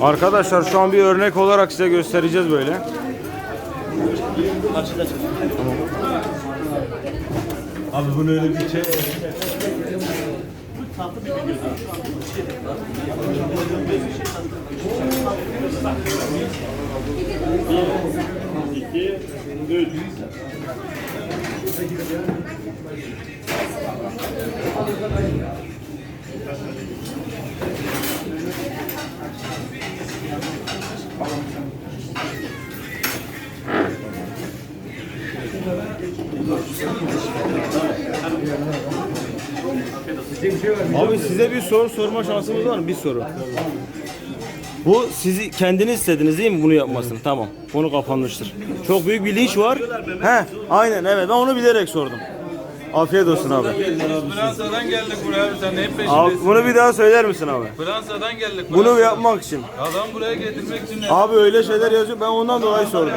Arkadaşlar şu an bir örnek olarak size göstereceğiz böyle. Abi bunu öyle bir şey... Abi size bir soru sorma şansımız var mı? Bir soru. Bu sizi kendiniz istediniz değil mi bunu yapmasını? Tamam. Konu kapanmıştır. Çok büyük bir linç var. He, aynen evet. Ben onu bilerek sordum. Afiyet olsun abi. Fransa'dan geldik buraya abi sen hep Abi peşindesin. bunu bir daha söyler misin abi? Fransa'dan geldik. Bunu Fransa'dan. yapmak için. Adam buraya getirmek için ne? Abi öyle şeyler yazıyor. Ben ondan dolayı sordum.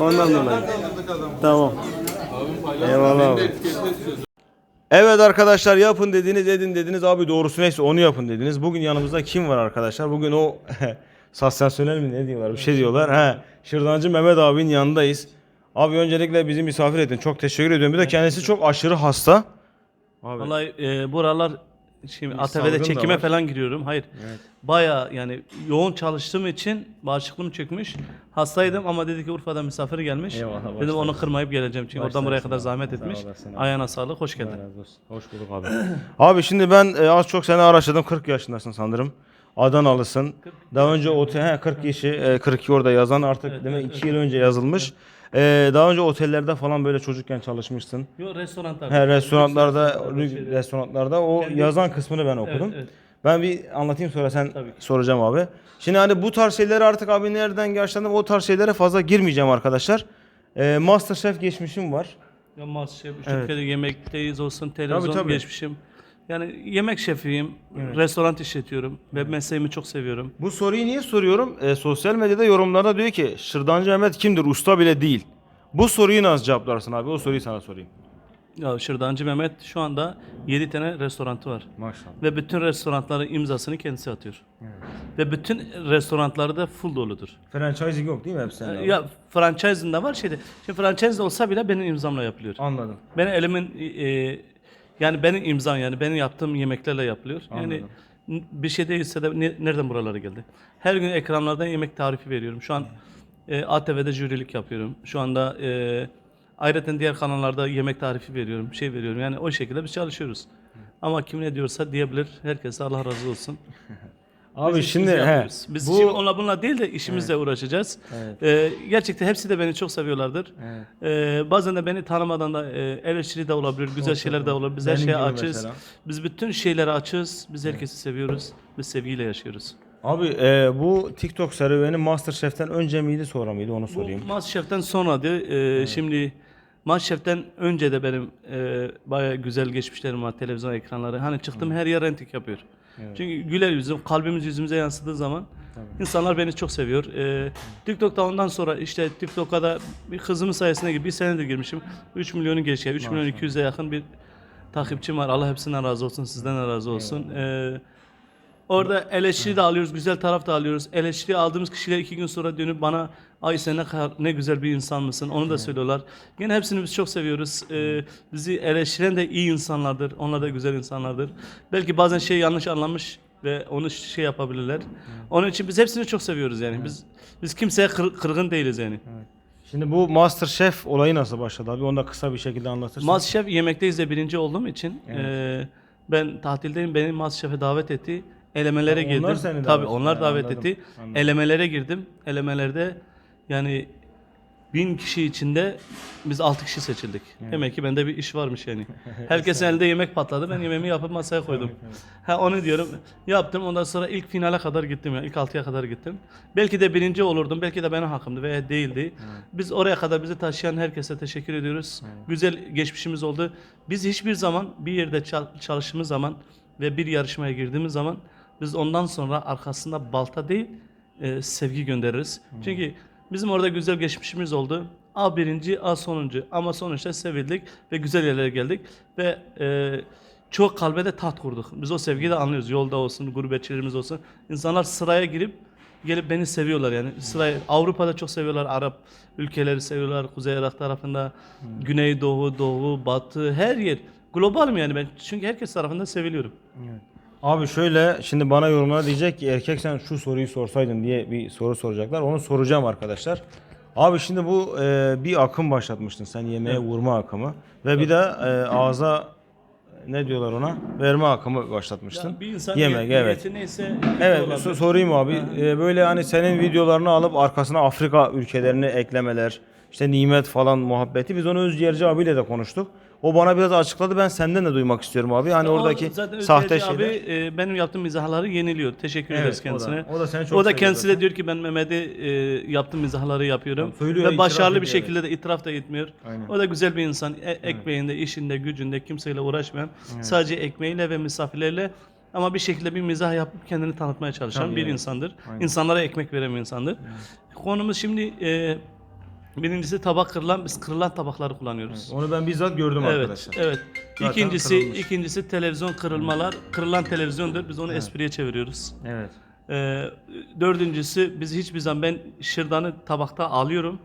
Ondan dolayı. kaldırdık adamı. Tamam. Abim. Eyvallah abi. Evet arkadaşlar yapın dediniz edin dediniz abi doğrusu neyse onu yapın dediniz. Bugün yanımızda kim var arkadaşlar? Bugün o sansasyonel mi ne diyorlar bir şey diyorlar. He, Şırdancı Mehmet abinin yanındayız. Abi öncelikle bizi misafir ettin. Çok teşekkür ediyorum. Bir de kendisi çok aşırı hasta. Abi. Vallahi e, buralar şimdi ATV'de da çekime var. falan giriyorum. Hayır. Baya yani yoğun çalıştığım için bağışıklığım çökmüş. Hastaydım ama dedi ki Urfa'dan misafir gelmiş. Eyvallah, Dedim başla. onu kırmayıp geleceğim çünkü oradan buraya kadar zahmet Sağ etmiş. olasın abi. Ayağına sağlık, hoş geldin. Hoş bulduk abi. abi şimdi ben e, az çok seni araştırdım. 40 yaşındasın sanırım. Adanalısın. Daha önce he, 40 kişi e, 42 orada yazan artık demek 2 yıl önce yazılmış. E, daha önce otellerde falan böyle çocukken çalışmışsın. Yo restoranlar. He, restoranlarda Şeyde. restoranlarda o Kendi- yazan kısmını ben okudum. evet. Ben bir anlatayım sonra sen Tabii ki. soracağım abi. Şimdi hani bu tarz şeyleri artık abi nereden yaşlandım o tarz şeylere fazla girmeyeceğim arkadaşlar. E, Masterchef geçmişim var. Ya Masterchef, Evet. kere yemekteyiz olsun, televizyon tabii. geçmişim. Yani yemek şefiyim, restoran işletiyorum ve mesleğimi çok seviyorum. Bu soruyu niye soruyorum? E, sosyal medyada yorumlarda diyor ki Şırdancı Mehmet kimdir? Usta bile değil. Bu soruyu nasıl cevaplarsın abi? O soruyu sana sorayım. Ya Şırdancı Mehmet şu anda 7 tane restoranı var. Maşallah. Ve bütün restoranların imzasını kendisi atıyor. Ve bütün restoranları da full doludur. Franchising yok değil mi hepsinde? abi? Ya franchising de var şeyde. Şimdi franchise olsa bile benim imzamla yapılıyor. Anladım. Benim elimin e, yani benim imzam yani benim yaptığım yemeklerle yapılıyor. Yani n- bir şey değilse de ne- nereden buralara geldi? Her gün ekranlardan yemek tarifi veriyorum. Şu an e, ATV'de jürilik yapıyorum. Şu anda e, ayrıca diğer kanallarda yemek tarifi veriyorum, şey veriyorum. Yani o şekilde biz çalışıyoruz. Ama kim ne diyorsa diyebilir. Herkese Allah razı olsun. Abi Biz şimdi işimizi he, yapıyoruz. Biz bu şimdi onunla bununla değil de işimizle uğraşacağız. Ee, gerçekten hepsi de beni çok seviyorlardır. Ee, bazen de beni tanımadan da e, eleştiri de olabilir, güzel şeyler de olabilir. Biz her Benim şeye gibi açız. mesela. Biz bütün şeylere açız. Biz herkesi seviyoruz. Biz sevgiyle yaşıyoruz. abi e, bu TikTok serüveni Masterchef'ten önce miydi sonra mıydı onu Bu sorayım. Masterchef'ten sonradı. Ee, Şimdi Masterchef'ten önce de benim e, bayağı güzel geçmişlerim var televizyon ekranları. Hani çıktım her yer rentik yapıyor. Çünkü güler yüzüm, kalbimiz yüzümüze yansıdığı zaman insanlar beni çok seviyor. Ee, TikTok'ta ondan sonra işte TikTok'a da bir kızımın sayesinde gibi bir senedir girmişim. 3 milyonu geçiyor. 3 milyon 200'e yakın bir takipçim var. Allah hepsinden razı olsun, sizden de razı olsun. Ee, Orada eleştiri de alıyoruz, güzel taraf da alıyoruz. Eleştiri aldığımız kişiler iki gün sonra dönüp bana ay sen ne kadar ne güzel bir insan mısın onu da söylüyorlar. Yine hepsini biz çok seviyoruz. Ee, bizi eleştiren de iyi insanlardır. Onlar da güzel insanlardır. Belki bazen şey yanlış anlamış ve onu şey yapabilirler. Onun için biz hepsini çok seviyoruz yani. Biz biz kimseye kır- kırgın değiliz yani. Şimdi bu Masterchef olayı nasıl başladı abi? Onu da kısa bir şekilde anlatırsın. Masterchef yemekteyiz de birinci olduğum için eee, ben tatildeyim. Beni Masterchef'e davet etti. Elemelere Ha, onlar girdim. seni davet Tabii etti. onlar Ha, davet anladım, etti. anladım. Elemelere girdim. Elemelerde yani bin kişi içinde biz altı kişi seçildik. Demek ki bende bir iş varmış yani. Herkesin elinde yemek patladı. Ben yemeğimi yapıp masaya koydum. Ha onu diyorum. Yaptım. Ondan sonra ilk finale kadar gittim ya. İlk altıya kadar gittim. Belki de birinci olurdum. Belki de benim hakkımdı veya değildi. Biz oraya kadar bizi taşıyan herkese teşekkür ediyoruz. Güzel geçmişimiz oldu. Biz hiçbir zaman bir yerde çal- çalıştığımız zaman ve bir yarışmaya girdiğimiz zaman biz ondan sonra arkasında balta değil e, sevgi göndeririz. Çünkü bizim orada güzel geçmişimiz oldu. A birinci, A sonuncu ama sonuçta sevildik ve güzel yerlere geldik ve e, çok kalbe de tat kurduk. Biz o sevgiyi de anlıyoruz. Yolda olsun, gurbetçilerimiz olsun. İnsanlar sıraya girip gelip beni seviyorlar yani. Sıraya Avrupa'da çok seviyorlar. Arap ülkeleri seviyorlar. Kuzey Irak tarafında, Güney Doğu, Doğu, Batı her yer. Globalim yani ben. Çünkü herkes tarafından seviliyorum. Abi şöyle şimdi bana yorumlara diyecek ki erkek sen şu soruyu sorsaydın diye bir soru soracaklar. Onu soracağım arkadaşlar. Abi şimdi bu e, bir akım başlatmıştın sen yemeğe vurma akımı ve bir de e, ağza ne diyorlar ona verme akımı başlatmıştın. Ya bir insan Yemek niyet- evet. niyeti neyse Evet olabilir. so- sorayım abi. E, böyle hani senin videolarını alıp arkasına Afrika ülkelerini eklemeler, işte nimet falan muhabbeti biz onu Özciğerci abiyle de konuştuk. O bana biraz açıkladı. Ben senden de duymak istiyorum abi. Hani oradaki zaten sahte şeyler. abi e, benim yaptığım mizahları yeniliyor. Teşekkür Evet, ederiz o da. kendisine. O da seni çok O da seviyor kendisi zaten. de diyor ki ben Mehmet'e e, yaptığım mizahları yapıyorum. Söylüyor, Ve itiraf başarılı bir ediyor, şekilde de itiraf da etmiyor. Aynen. O da güzel bir insan. E, ekmeğinde, işinde, gücünde kimseyle uğraşmayan, sadece ekmeğiyle ve misafirlerle ama bir şekilde bir mizah yapıp kendini tanıtmaya çalışan Tabii, bir evet. insandır. Aynen. İnsanlara ekmek veren bir insandır. Konumuz şimdi e, birincisi tabak kırılan, biz kırılan tabakları kullanıyoruz. Onu ben bizzat gördüm Evet, arkadaşlar. evet. Zaten İkincisi, kırılmış. ikincisi televizyon kırılmalar. Kırılan televizyondur. Biz onu espriye çeviriyoruz. Evet. Ee, dördüncüsü biz hiçbir zaman ben şırdanı tabakta alıyorum.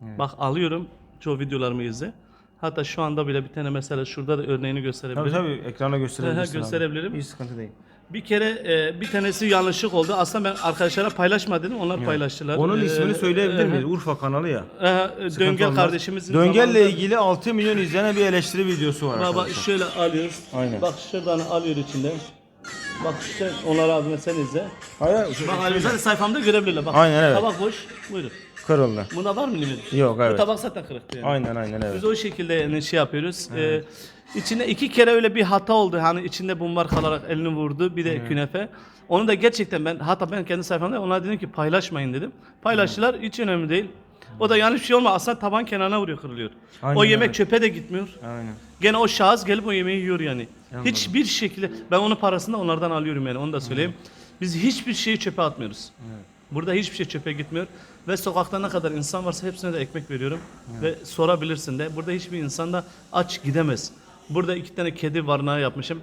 Bak alıyorum. Çoğu videolarımı izle. Hatta şu anda bile bir tane mesela şurada da örneğini Tabii gösterebilirim. tabii ekrana gösterebilirsin. Hı, gösterebilirim. Abi. Hiç sıkıntı değil. Bir kere e, bir tanesi yanlışlık oldu. Aslında ben arkadaşlara paylaşma dedim. Onlar paylaştılar. Onun Ee, ismini söyleyebilir e, miyiz? Urfa kanalı ya. e, e, Döngel olmaz. kardeşimizin Döngelle zamanında- ilgili 6 milyon izlenen bir eleştiri videosu var Baba arkadaşlar. şöyle alıyoruz. Aynen. Bak şırdanı alıyor içinden. Bak işte onları ağzına sen izle. Hayır, şu- Bak Ali zaten sayfamda görebilirler. Bak. Aynen, evet. Tabak boş. Buyurun. Kırıldı. Bunda var mı limit? Yok, evet. Bu tabak zaten kırıktı yani. Aynen aynen evet. Biz o şekilde yani şey yapıyoruz. Ee, içinde iki kere öyle bir hata oldu. Hani içinde bumbar kalarak elini vurdu. Bir de künefe. Onu da gerçekten ben hatta ben kendi sayfamda onlara dedim ki paylaşmayın dedim. Paylaştılar. Hiç önemli değil. O da yanlış bir şey olma. Aslında taban kenarına vuruyor kırılıyor. Aynen o yemek öyle. çöpe de gitmiyor. Aynen. Gene o şahıs gelip o yemeği yiyor yani. Hiçbir şekilde ben onun parasını da onlardan alıyorum yani onu da söyleyeyim. Biz hiçbir şeyi çöpe atmıyoruz. Burada hiçbir şey çöpe gitmiyor ve sokakta ne kadar insan varsa hepsine de ekmek veriyorum ve sorabilirsin de. Burada hiçbir insan da aç gidemez. Burada iki tane kedi barınağı yapmışım.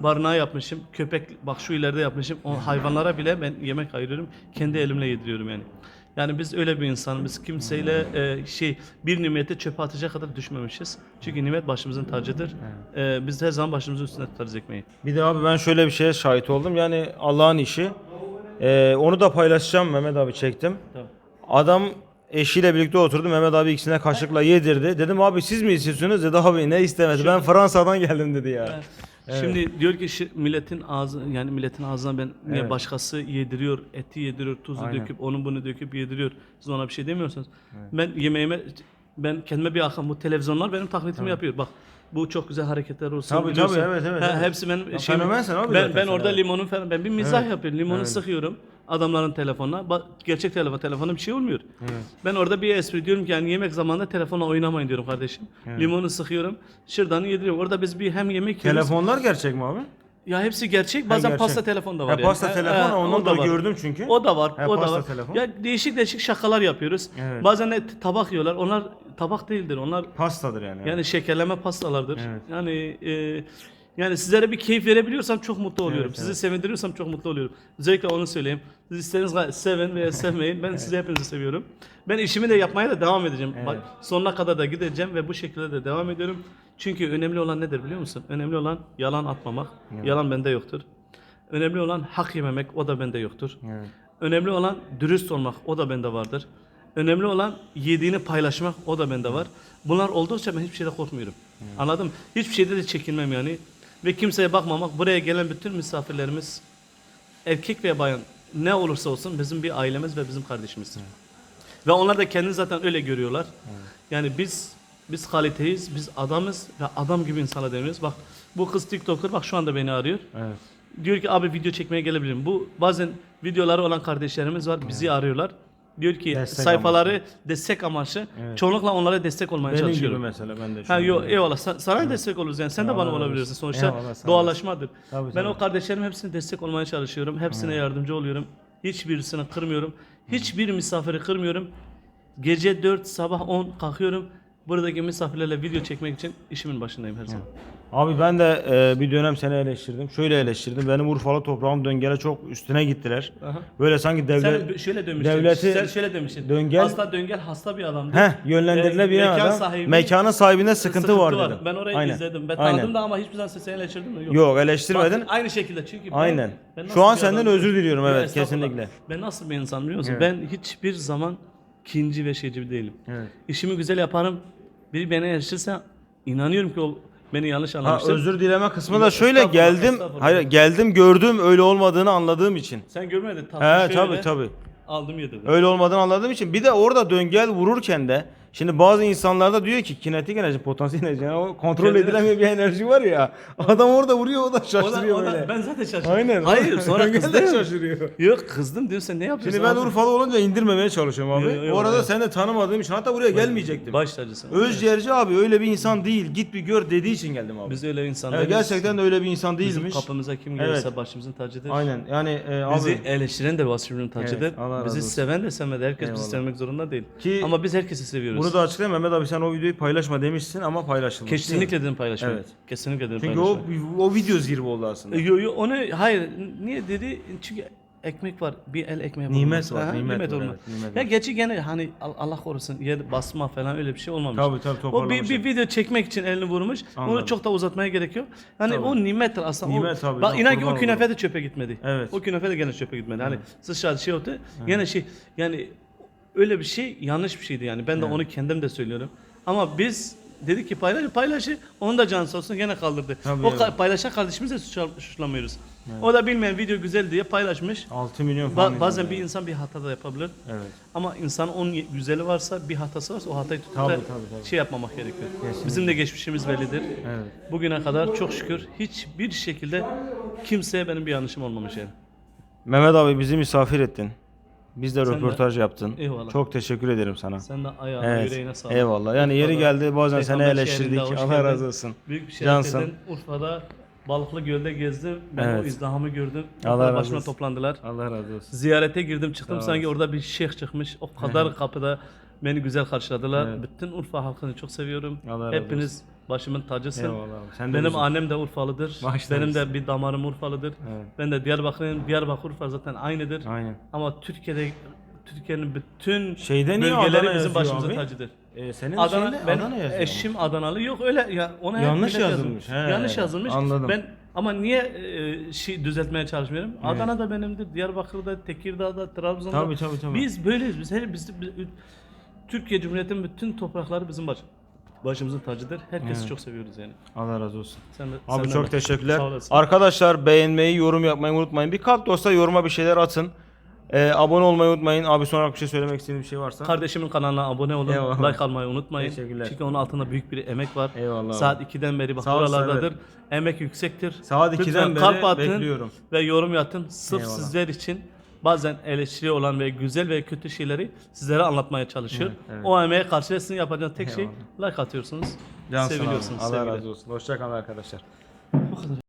Barınağı yapmışım. Köpek bak şu ileride yapmışım. O hayvanlara bile ben yemek ayırıyorum. Kendi elimle yediriyorum yani. Yani biz öyle bir insan, biz kimseyle e, şey bir nimeti çöpe atacak kadar düşmemişiz. Çünkü nimet başımızın tacıdır. E, biz her zaman başımızın üstünde tutarız ekmeği. Bir de abi ben şöyle bir şeye şahit oldum. Yani Allah'ın işi. Ee, onu da paylaşacağım Mehmet abi çektim. Tamam. Adam eşiyle birlikte oturdu. Mehmet abi ikisine kaşıkla yedirdi. Dedim abi siz mi istiyorsunuz? Dedi abi ne istemedi. Ben Fransa'dan geldim dedi ya. Şimdi diyor ki şi- milletin ağzı yani milletin ağzına ben niye Evet. başkası yediriyor, eti yediriyor, tuzu Aynen. döküp onu bunu döküp yediriyor. Siz ona bir şey demiyorsunuz. Ben yemeğime ben kendime bir akım bu televizyonlar benim taklitimi yapıyor. Bak bu çok güzel hareketler olsun. Tabii, biliyorsun. tabii, evet, evet, Ha, evet. Hepsi benim Ya şeyim- fenomensin abi Ben, ben orada evet. limonu falan ben bir mizah Evet. yapıyorum. Limonu Evet. sıkıyorum adamların telefonuna. Ba- gerçek telefon telefona bir şey olmuyor. Ben orada bir espri diyorum ki yani yemek zamanında telefonla oynamayın diyorum kardeşim. Limonu sıkıyorum. Şırdanı yediriyorum. Orada biz bir hem yemek yiyoruz. Telefonlar gerçek mi abi? Ya hepsi gerçek. Bazen gerçek. pasta telefon da var. Ha, pasta telefon, onu o da var. gördüm çünkü. O da var. Ha, o da var. telefon. Ya değişik değişik şakalar yapıyoruz. Evet. Bazen de tabak yiyorlar. Onlar tabak değildir. Onlar Pastadır yani. yani şekerleme pastalardır. Evet. Yani e, yani sizlere bir keyif verebiliyorsam çok mutlu oluyorum. Evet, Sizi evet. sevindiriyorsam çok mutlu oluyorum. Özellikle onu söyleyeyim. Siz istediğiniz kadar sevin veya sevmeyin. Ben sizi hepinizi seviyorum. Ben işimi de yapmaya da devam edeceğim. Evet. Bak, sonuna kadar da gideceğim ve bu şekilde de devam ediyorum. Çünkü önemli olan nedir biliyor musun? Önemli olan yalan atmamak. Yalan bende yoktur. Önemli olan hak yememek. O da bende yoktur. Evet. Önemli olan dürüst olmak. O da bende vardır. Önemli olan yediğini paylaşmak. O da bende var. Bunlar oldukça ben hiçbir şeyde korkmuyorum. Anladım. Hiçbir şeyde de çekinmem yani. Ve kimseye bakmamak. Buraya gelen bütün misafirlerimiz erkek veya bayan ne olursa olsun bizim bir ailemiz ve bizim kardeşimizdir. Ve onlar da kendini zaten öyle görüyorlar. Yani biz biz kaliteyiz, biz adamız ve adam gibi insana deniyoruz. Bak bu kız TikToker bak şu anda beni arıyor. Evet. Diyor ki abi video çekmeye gelebilirim. Bu bazen videoları olan kardeşlerimiz var bizi arıyorlar. Diyor ki Destek sayfaları destek amaçlı. Evet. Çoğunlukla onlara destek olmaya Benim gibi çalışıyorum. mesela ben de. Ha an yo öyle. eyvallah Sa- sana destek oluruz yani sen de bana olabilirsin sonuçta Eyvallah, doğalaşmadır. Tabii, ben tabii. o kardeşlerim hepsine destek olmaya çalışıyorum. Hepsine yardımcı oluyorum. Hiçbirisini kırmıyorum. Hiçbir misafiri kırmıyorum. Gece 4 sabah 10 kalkıyorum. buradaki misafirlerle video çekmek için işimin başındayım her zaman. Abi ben de e, bir dönem seni eleştirdim. Şöyle eleştirdim. Benim Urfalı toprağım döngele çok üstüne gittiler. Aha. Böyle sanki devlet Sen şöyle demiştin. devleti- sen şöyle demiştin. Döngel- Hasta döngel hasta bir adamdı. Heh, yönlendirilebilen Ee, mekan adam. sahibi- mekanın sahibinde sıkıntı, var dedim. Ben orayı Aynen. izledim. Ben Aynen. tanıdım da ama hiçbir zaman seni eleştirdim mi? Yok. Yok eleştirmedin. Bak, aynı şekilde çünkü ben- Aynen. ben Şu an senden adamım? özür diliyorum, evet, estağfurullah. kesinlikle. Ben nasıl bir insan biliyor musun? Evet. Ben hiçbir zaman kinci ve şeyci değilim. Evet. İşimi güzel yaparım. Biri beni eleştirirse inanıyorum ki o beni yanlış Ha, özür dileme kısmı da Yok, şöyle estağfurullah, geldim. estağfurullah. Hayır geldim gördüm öyle olmadığını anladığım için. Sen görmedin. He tatlı tabii şöyle tabii. Aldım yedim. Öyle olmadığını anladığım için. Bir de orada döngel vururken de şimdi bazı insanlarda diyor ki kinetik enerji, potansiyel enerji yani o kontrol Kendine- edilemeyen bir enerji var ya. Adam orada vuruyor o da O da- şaşırıyor o da- böyle. ben zaten şaşırdım. Aynen. Hayır sonra kızdım. şaşırıyor. Yok kızdım diyor sen ne yapıyorsun? Şimdi ben abi? Urfalı olunca indirmemeye çalışıyorum abi. Yo, yo, yo, o arada evet. seni de tanımadığım için hatta buraya gelmeyecektim. Baş tacısın. Özcerci abi öyle bir insan değil. Git bir gör dediği için geldim abi. Biz öyle insanlar. Evet, gerçekten de öyle bir insan Bizim değilmiş. kapımıza kim Evet. gelirse başımızın tacıdır. Aynen. Yani e, Bizi abi eleştiren de başımızın tacıdır. Evet, razı bizi seven de sevmedi. Herkes bizi sevmek zorunda değil. Ki- Ama biz herkesi seviyoruz. Bunu da açıklayayım Mehmet abi sen o videoyu paylaşma demişsin ama paylaşılmış. Kesinlikle dedim paylaşma. Evet. Kesinlikle dedim Çünkü paylaşma. o o video zirve oldu aslında. Yo, yo, onu hayır niye dedi? Çünkü ekmek var. Bir el ekmeğe Nimet vurulmaz. var, Aha, nimet var, evet, nimet ya var. geçi gene hani Al- Allah korusun yer basma falan öyle bir şey olmamış. Tabii, tabii, O bir, toparlamış. bir video çekmek için elini vurmuş. Anladım. Onu çok da uzatmaya gerek yok. Hani Tabii. o nimettir aslında. Nimet tabii, Bak inan ki o künefe de çöpe gitmedi. Evet. O künefe de gene çöpe gitmedi. Hani sıçradı şey oldu. Gene şey yani öyle bir şey yanlış bir şeydi yani. Ben de onu kendim de söylüyorum. Ama biz dedik ki paylaş paylaşı onu da can sağ olsun gene kaldırdı. Tabii o evet. ka- paylaşan kardeşimizi de suçla- suçlamıyoruz. O da bilmeyen video güzel diye paylaşmış. 6 milyon Ba- falan. bazen izleniyor. bir insan bir hata da yapabilir. Evet. Ama insanın onun ye- güzeli varsa, bir hatası varsa o hatayı tutup Tabii, da tabii, tabii. şey yapmamak gerekiyor. Kesinlikle. Bizim de geçmişimiz bellidir. Evet. Bugüne kadar çok şükür hiçbir şekilde kimseye benim bir yanlışım olmamış yani. Mehmet abi bizi misafir ettin. Biz de Sen de- röportaj yaptın. Eyvallah. Çok teşekkür ederim sana. Sen de ayağına yüreğine sağlık. Eyvallah. Yani yeri Urfa'da, geldi bazen seni Peygamber eleştirdik. şehrinde hoş Allah geldin. razı olsun. Büyük bir Cansın. şereften Urfa'da Balıklı Göl'de gezdim. Ben Evet. o izdihamı gördüm. Allah razı başıma olsun. toplandılar. Allah razı olsun. Ziyarete girdim çıktım Sağ sanki orada bir şeyh çıkmış. O kadar kapıda beni güzel karşıladılar. Evet. Bütün Urfa halkını çok seviyorum. Allah razı Hepiniz başımın tacısın. Eyvallah abi. Sen de Benim bizim. annem de Urfalıdır. Başta Benim de bir damarım Urfalıdır. Evet. Ben de Diyarbakır'ın Diyarbakır Urfa zaten aynıdır. Aynen. Ama Türkiye'de Türkiye'nin bütün Şeyde niye bölgeleri bizim başımızın abi? tacıdır. Ee, senin Adana, şeyinde ben Adana yazıyor. eşim Adanalı yok öyle ya ona Yanlış millet yazılmış, he. Yanlış yazılmış. Anladım. Ben ama niye e, şey düzeltmeye çalışmıyorum? Adana'da benimdir, Diyarbakır'da, Tekirdağ'da, Trabzon'da. Tabii, tabii, tabii. Biz böyleyiz. Biz her biz, biz- Türkiye Cumhuriyeti'nin bütün toprakları bizim baş, başımızın tacıdır. Herkesi Evet. çok seviyoruz yani. Allah razı olsun. Sen de, Abi sen de çok bak. teşekkürler. Sağ olasın. Arkadaşlar beğenmeyi, yorum yapmayı unutmayın. Bir kalp olsa yoruma bir şeyler atın. Ee, abone olmayı unutmayın. Abi sonra bir şey söylemek istediğin bir şey varsa. Kardeşimin kanalına abone olun. Eyvallah. Like almayı unutmayın. Teşekkürler. Çünkü onun altında büyük bir emek var. Eyvallah. Saat 2'den beri bak Sağ buralardadır. Emek yüksektir. Saat Lütfen 2'den beri kalp atın bekliyorum. ve yorum yapın. Sırf Eyvallah. sizler için bazen eleştiri olan ve güzel ve kötü şeyleri sizlere anlatmaya çalışıyor. Evet, evet. O emeğe karşı sizin yapacağınız tek şey Eyvallah. like atıyorsunuz. Cansın abi. Seviyorsunuz. Allah sevgiler. razı olsun. Hoşçakalın arkadaşlar. Bu kadar.